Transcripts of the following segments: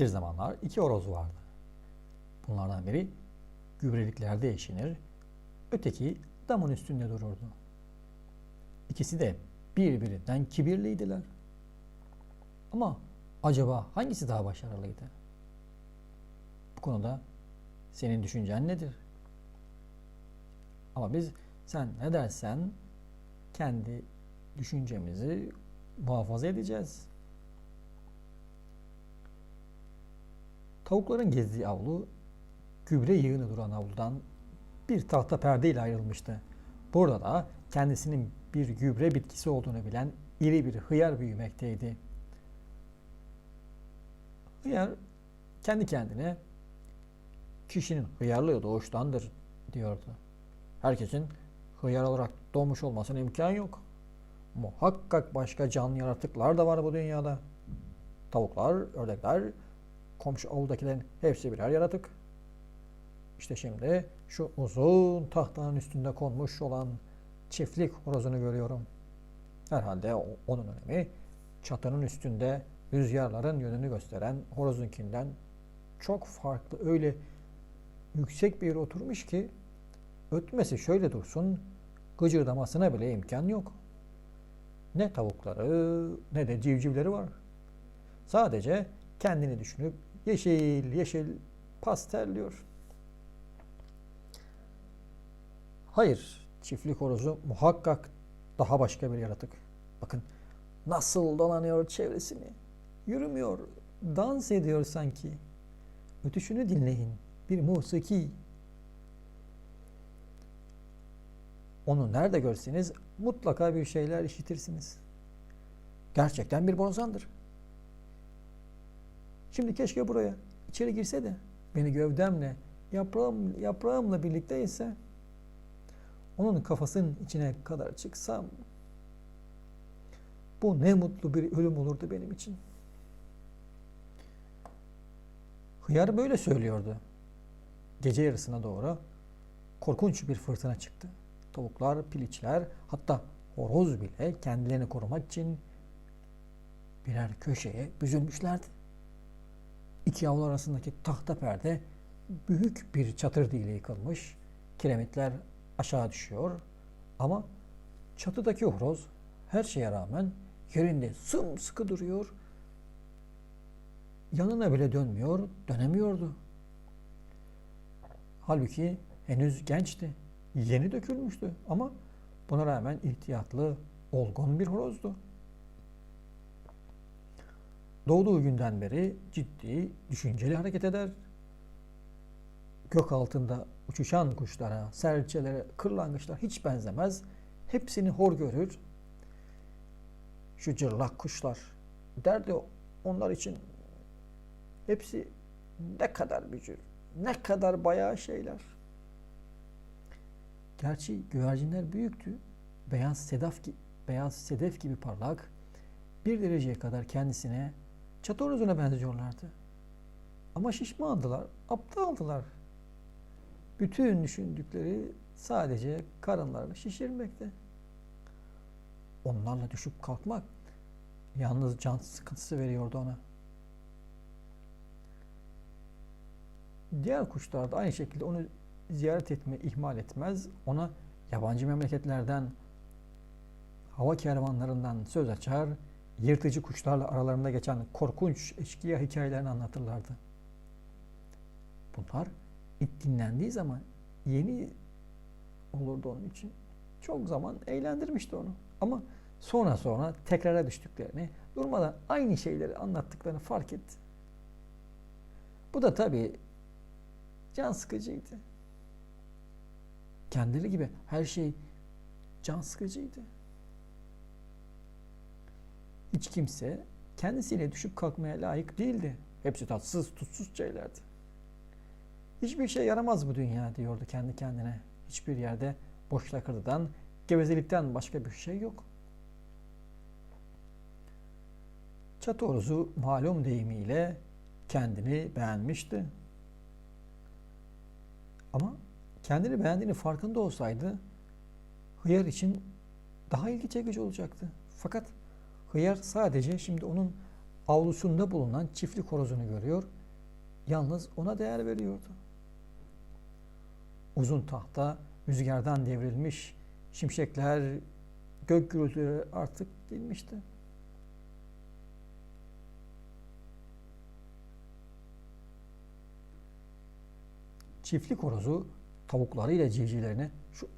Bir zamanlar iki horoz vardı. Bunlardan biri gübreliklerde yaşanır, öteki damın üstünde dururdu. İkisi de birbirinden kibirliydiler. Ama acaba hangisi daha başarılıydı? Bu konuda senin düşüncen nedir? Ama biz sen ne dersen kendi düşüncemizi muhafaza edeceğiz. Tavukların gezdiği avlu gübre yığını duran avludan bir tahta perde ile ayrılmıştı. Burada da kendisinin bir gübre bitkisi olduğunu bilen iri bir hıyar büyümekteydi. Hıyar kendi kendine kişinin hıyarlığı doğuştandır diyordu. Herkesin hıyar olarak doğmuş olmasına imkan yok. Muhakkak başka canlı yaratıklar da var bu dünyada. Tavuklar, ördekler, komşu avludakilerin hepsi birer yaratık. İşte şimdi şu uzun tahtanın üstünde konmuş olan çiftlik horozunu görüyorum. Herhalde onun önemi çatının üstünde rüzgarların yönünü gösteren horozunkinden çok farklı. Öyle yüksek bir yere oturmuş ki ötmesi şöyle dursun gıcırdamasına bile imkan yok. Ne tavukları ne de civcivleri var. Sadece kendini düşünüp yeşil yeşil pastelliyor. Hayır, çiftlik horozu muhakkak daha başka bir yaratık. Bakın nasıl dolanıyor çevresini. Yürümüyor, dans ediyor sanki. Ötüşünü dinleyin. Bir musiki. Onu nerede görseniz mutlaka bir şeyler işitirsiniz. Gerçekten bir borazandır. Şimdi keşke buraya içeri girse de beni gövdemle, yaprağım, yaprağımla birlikte ise onun kafasının içine kadar çıksam bu ne mutlu bir ölüm olurdu benim için. Hıyar böyle söylüyordu. Gece yarısına doğru korkunç bir fırtına çıktı. Tavuklar, piliçler hatta horoz bile kendilerini korumak için birer köşeye büzülmüşlerdi. İki avlu arasındaki tahta perde büyük bir çatır deliği yıkılmış. Kiremitler aşağı düşüyor. Ama çatıdaki horoz her şeye rağmen yerinde sımsıkı duruyor. Yanına bile dönmüyor, dönemiyordu. Halbuki henüz gençti. Yeni dökülmüştü ama buna rağmen ihtiyatlı, olgun bir horozdu. Doğduğu günden beri ciddi, düşünceli hareket eder. Gök altında uçuşan kuşlara, serçelere, kırlangıçlar hiç benzemez. Hepsini hor görür. Şu cırlak kuşlar derdi onlar için hepsi ne kadar bücür, ne kadar bayağı şeyler. Gerçi güvercinler büyüktü. Beyaz sedef, gi- beyaz sedef gibi parlak. Bir dereceye kadar kendisine çatı horozuna benziyorlardı. Ama şişmandılar, aptaldılar. Bütün düşündükleri sadece karınlarını şişirmekte. Onlarla düşüp kalkmak yalnız can sıkıntısı veriyordu ona. Diğer kuşlar da aynı şekilde onu ziyaret etme ihmal etmez. Ona yabancı memleketlerden, hava kervanlarından söz açar, yırtıcı kuşlarla aralarında geçen korkunç eşkıya hikayelerini anlatırlardı. Bunlar ilk dinlendiği zaman yeni olurdu onun için. Çok zaman eğlendirmişti onu. Ama sonra sonra tekrara düştüklerini, durmadan aynı şeyleri anlattıklarını fark etti. Bu da tabii can sıkıcıydı. Kendileri gibi her şey can sıkıcıydı. Hiç kimse kendisiyle düşüp kalkmaya layık değildi. Hepsi tatsız, tutsuz şeylerdi. Hiçbir şey yaramaz bu dünya diyordu kendi kendine. Hiçbir yerde boş lakırdıdan, gevezelikten başka bir şey yok. Çatı horozu malum deyimiyle kendini beğenmişti. Ama kendini beğendiğini farkında olsaydı hıyar için daha ilgi çekici olacaktı. Fakat hıyar sadece şimdi onun avlusunda bulunan çiftlik horozunu görüyor. Yalnız ona değer veriyordu. Uzun tahta rüzgardan devrilmiş, şimşekler, gök gürültüleri artık dinmişti. Çiftlik horozu tavuklarıyla civcivlerine şu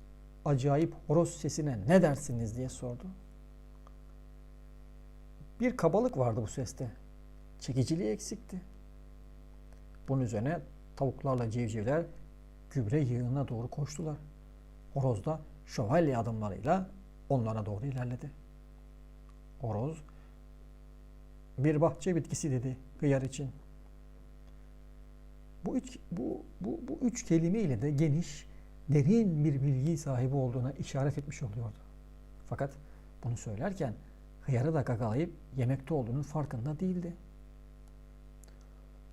acayip horoz sesine ne dersiniz diye sordu. Bir kabalık vardı bu seste. Çekiciliği eksikti. Bunun üzerine tavuklarla civcivler gübre yığınına doğru koştular. Horoz da şövalye adımlarıyla onlara doğru ilerledi. Horoz bir bahçe bitkisi dedi hıyar için. Bu üç, bu, bu, bu üç kelimeyle de geniş, derin bir bilgi sahibi olduğuna işaret etmiş oluyordu. Fakat bunu söylerken hıyarı da gagalayıp yemekte olduğunun farkında değildi.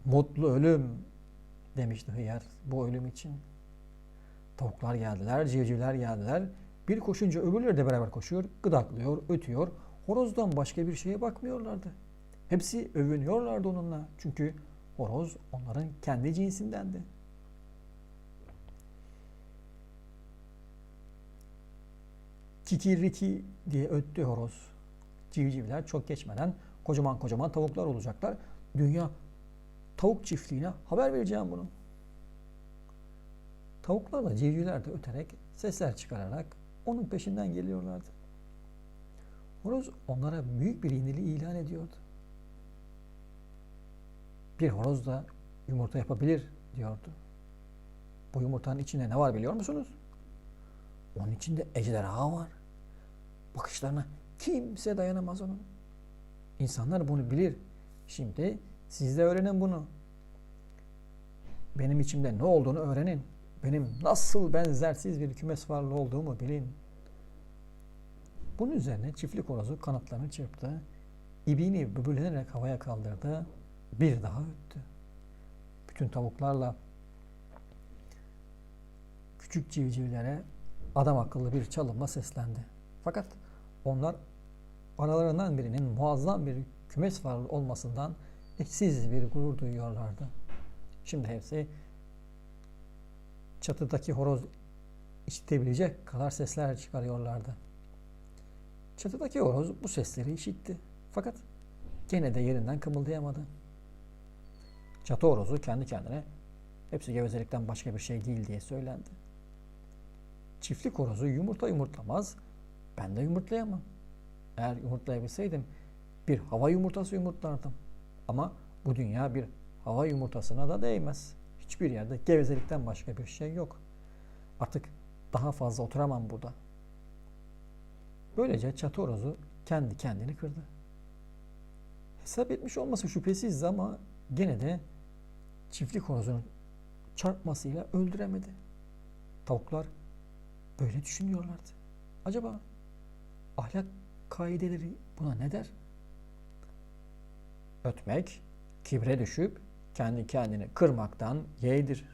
Mutlu ölüm demişti hıyar bu ölüm için. Tavuklar geldiler, civcivler geldiler. Bir koşunca öbürleri de beraber koşuyor, gıdaklıyor, ötüyor. Horozdan başka bir şeye bakmıyorlardı. Hepsi övünüyorlardı onunla. Çünkü horoz onların kendi cinsindendi. Kikiriki diye öttü horoz. Civcivler çok geçmeden kocaman kocaman tavuklar olacaklar. Dünya tavuk çiftliğine haber vereceğim bunu. Tavuklarla civcivler de öterek, sesler çıkararak onun peşinden geliyorlardı. Horoz onlara büyük bir yeniliği ilan ediyordu. Bir horoz da yumurta yapabilir diyordu. Bu yumurtanın içinde ne var biliyor musunuz? Onun içinde ejderha var. Bakışlarına kimse dayanamaz onun. İnsanlar bunu bilir. Şimdi siz de öğrenin bunu. Benim içimde ne olduğunu öğrenin. Benim nasıl benzersiz bir kümes varlığı olduğumu bilin. Bunun üzerine çiftlik horozu kanatlarını çırptı. İbiğini böbürlenerek havaya kaldırdı. Bir daha öttü. Bütün tavuklarla küçük civcivlere adam akıllı bir çalımla seslendi. Fakat onlar aralarından birinin muazzam bir kümes varlığı olmasından eşsiz bir gurur duyuyorlardı. Şimdi hepsi çatıdaki horoz işitebilecek kadar sesler çıkarıyorlardı. Çatıdaki horoz bu sesleri işitti. Fakat gene de yerinden kımıldayamadı. Çatı horozu kendi kendine hepsi gevezelikten başka bir şey değil diye söylendi. Çiftlik horozu yumurta yumurtlamaz, ben de yumurtlayamam. Eğer yumurtlayabilseydim bir hava yumurtası yumurtlardım. Ama bu dünya bir hava yumurtasına da değmez. Hiçbir yerde gevezelikten başka bir şey yok. Artık daha fazla oturamam burada. Böylece çatı horozu kendi kendini kırdı. Hesap etmiş olması şüphesiz ama gene de çiftlik horozunun çarpmasıyla öldüremedi. Tavuklar böyle düşünüyorlardı. Acaba ahlak kaideleri buna ne der? Ötmek, kibre düşüp kendi kendini kırmaktan yeğdir.